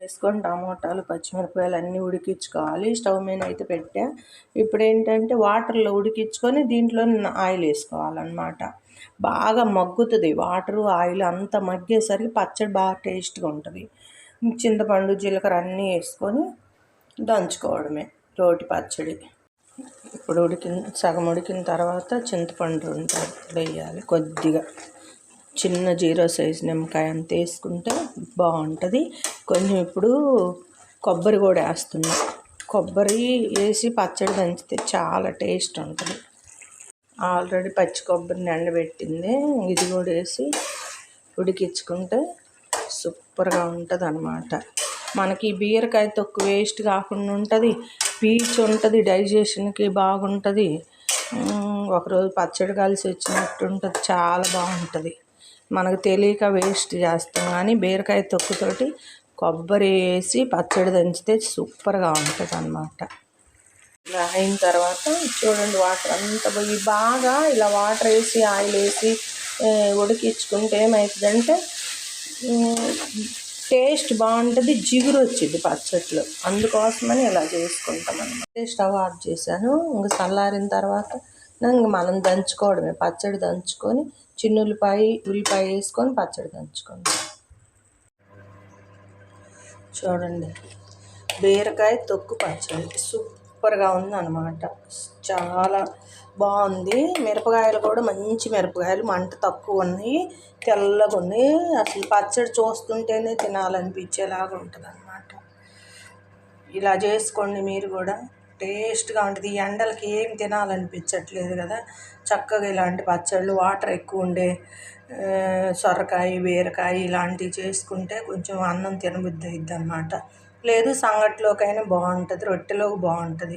వేసుకొని టమోటాలు పచ్చిమిరపకాయలు అన్నీ ఉడికించుకోవాలి. స్టవ్ మీద అయితే పెట్టా. ఇప్పుడు ఏంటంటే వాటర్లో ఉడికించుకొని దీంట్లో ఆయిల్ వేసుకోవాలన్నమాట. బాగా మగ్గుతుంది. వాటరు ఆయిల్ అంతా మగ్గేసరికి పచ్చడి బాగా టేస్ట్గా ఉంటుంది. చింతపండు జీలకర్ర అన్నీ వేసుకొని దంచుకోవడమే రోటి పచ్చడి. ఇప్పుడు ఉడికిన సగం ఉడికిన తర్వాత చింతపండు ఉంటుంది వేయాలి కొద్దిగా. చిన్న జీరో సైజ్ నిమ్మకాయ అంత వేసుకుంటే బాగుంటుంది. కొంచెం ఇప్పుడు కొబ్బరి కూడా వేస్తున్నాం. కొబ్బరి వేసి పచ్చడి దంచితే చాలా టేస్ట్ ఉంటుంది. ఆల్రెడీ పచ్చి కొబ్బరిని ఎండబెట్టింది ఇది కూడా వేసి ఉడికించుకుంటే సూపర్గా ఉంటుంది అనమాట మనకి బీరకాయ తొక్కు వేస్ట్ కాకుండా ఉంటుంది. పీచు ఉంటుంది డైజెషన్కి బాగుంటుంది. ఒకరోజు పచ్చడి కలిసి వచ్చినట్టు ఉంటుంది. చాలా బాగుంటుంది. మనకు తెలియక వేస్ట్ చేస్తాం. కానీ బీరకాయ తొక్కుతోటి కొబ్బరి వేసి పచ్చడి దంచితే సూపర్గా ఉంటుంది అన్నమాట ఇలా అయిన తర్వాత చూడండి వాటర్ అంతా పోయి బాగా ఇలా వాటర్ వేసి ఆయిల్ వేసి ఉడికించుకుంటే ఏమవుతుందంటే టేస్ట్ బాగుంటుంది జిగురు వచ్చింది పచ్చట్లు. అందుకోసమని ఇలా చేసుకుంటాం అనమాట స్టవ్ ఆఫ్ చేశాను. ఇంకా చల్లారిన తర్వాత ఇంక మనం దంచుకోవడమే పచ్చడి దంచుకొని చిన్న ఉల్లిపాయ ఉల్లిపాయ వేసుకొని పచ్చడి దంచుకోండి. చూడండి. బీరకాయ తొక్కు పచ్చడి. సూపర్గా ఉంది అనమాట చాలా బాగుంది. మిరపకాయలు కూడా మంచి మిరపకాయలు. మంట తక్కువ ఉన్నాయి. తెల్లగా ఉంది అసలు పచ్చడి చూస్తుంటేనే తినాలనిపించేలాగా ఉంటుంది అనమాట ఇలా చేసుకోండి మీరు కూడా. టేస్ట్గా ఉంటుంది. ఈ ఎండలకి ఏం తినాలనిపించట్లేదు కదా. చక్కగా ఇలాంటి పచ్చళ్ళు వాటర్ ఎక్కువ ఉండే సొరకాయ బీరకాయ ఇలాంటివి చేసుకుంటే కొంచెం అన్నం తినబుద్ధి అయింది అన్నమాట. లేదు సంగటిలోకైనా బాగుంటుంది రొట్టెలోకి బాగుంటుంది.